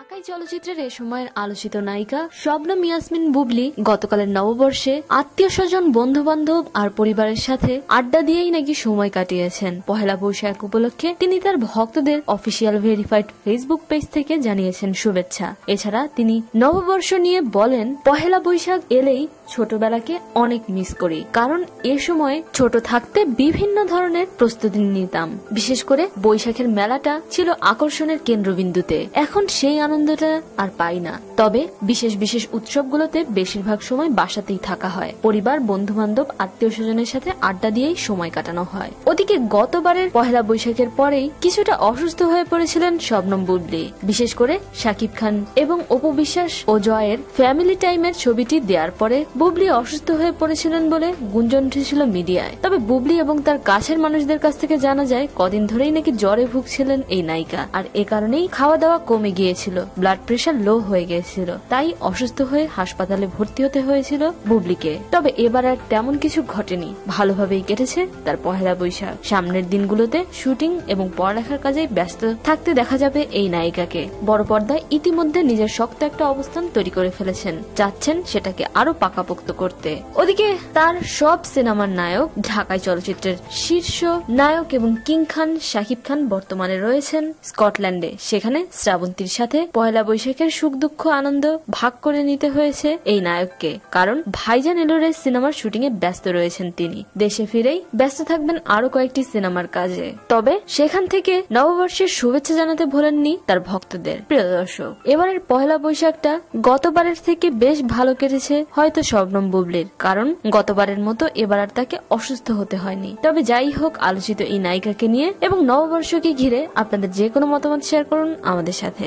ঢাকাই চলচ্চিত্রের এ সময়ের আলোচিত নায়িকা শবনম ইয়াসমিন বুবলি গতকালের নববর্ষে আত্মীয় স্বজন বন্ধু বান্ধব আর পরিবারের সাথে আড্ডা দিয়েই নাকি সময় কাটিয়েছেন। পহেলা বৈশাখ উপলক্ষে তিনি তার ভক্তদের অফিসিয়াল ভেরিফাইড ফেসবুক পেজ থেকে জানিয়েছেন শুভেচ্ছা। এছাড়া তিনি নববর্ষ নিয়ে বলেন, পহেলা বৈশাখ এলেই ছোটবেলাকে অনেক মিস করি, কারণ এ সময় ছোট থাকতে বিভিন্ন ধরনের প্রস্তুতি নিতাম। বিশেষ করে বৈশাখের মেলাটা ছিল আকর্ষণের কেন্দ্রবিন্দুতে। এখন সেই আনন্দটা আর পাই না। তবে বিশেষ বিশেষ উৎসবগুলোতে বেশিরভাগ সময় বাসাতেই থাকা হয়। পরিবার বন্ধু বান্ধব আত্মীয় স্বজনের সাথে আড্ডা দিয়েই সময় কাটানো হয়। ওদিকে গতবারের পহেলা বৈশাখের পরেই কিছুটা অসুস্থ হয়ে পড়েছিলেন শবনম বুবলি। বিশেষ করে শাকিব খান এবং অপু বিশ্বাস ও জয়ের ফ্যামিলি টাইমের ছবিটি দেওয়ার পরে বুবলি অসুস্থ হয়ে পড়েছিলেন বলে গুঞ্জন উঠেছিল মিডিয়ায়। তবে বুবলি এবং তার কাছের মানুষদের কাছ থেকে জানা যায়, কদিন ধরেই নাকি জ্বরে ভুগছিলেন এই নায়িকা। আর এ কারণেই খাওয়া দাওয়া কমে গিয়েছিল। ব্লাড প্রেশার লো হয়ে গিয়েছিল। তাই অসুস্থ হয়ে হাসপাতালে ভর্তি হতে হয়েছিল বুবলিকে। তবে এবার আর তেমন কিছু ঘটেনি। ভালোভাবেই কেটেছে তার পহেলা বৈশাখ। সামনের দিনগুলোতে শুটিং এবং পড়ালেখার কাজে ব্যস্ত থাকতে দেখা যাবে এই নায়িকাকে। বড় পর্দায় ইতিমধ্যে নিজের শক্ত একটা অবস্থান তৈরি করে ফেলেছেন। চাচ্ছেন সেটাকে আরও পাকাপোক্ত করতে। ওদিকে তার সব সিনেমার নায়ক ঢাকায় চলচ্চিত্রের শীর্ষ নায়ক এবং কিং খান, শাকিব খান বর্তমানে রয়েছেন স্কটল্যান্ডে। সেখানে শ্রাবন্তীর সাথে পয়লা বৈশাখের সুখ দুঃখ আনন্দ ভাগ করে নিতে হয়েছে এই নায়ককে। কারণ ভাইজান এলোরের সিনেমার শুটিং এ ব্যস্ত রয়েছেন তিনি। দেশে ফিরেই ব্যস্ত থাকবেন আরও কয়েকটি সিনেমার কাজে। তবে সেখান থেকে নববর্ষের শুভেচ্ছা জানাতে ভোলেননি তার ভক্তদের। প্রিয় দর্শক, এবারের পয়লা বৈশাখটা গতবারের থেকে বেশ ভালো কেটেছে হয়তো শবনম বুবলির। কারণ গতবারের মতো এবার আর তাকে অসুস্থ হতে হয়নি। তবে যাই হোক, আলোচিত এই নায়িকাকে নিয়ে এবং নববর্ষকে ঘিরে আপনাদের যে কোনো মতামত শেয়ার করুন আমাদের সাথে।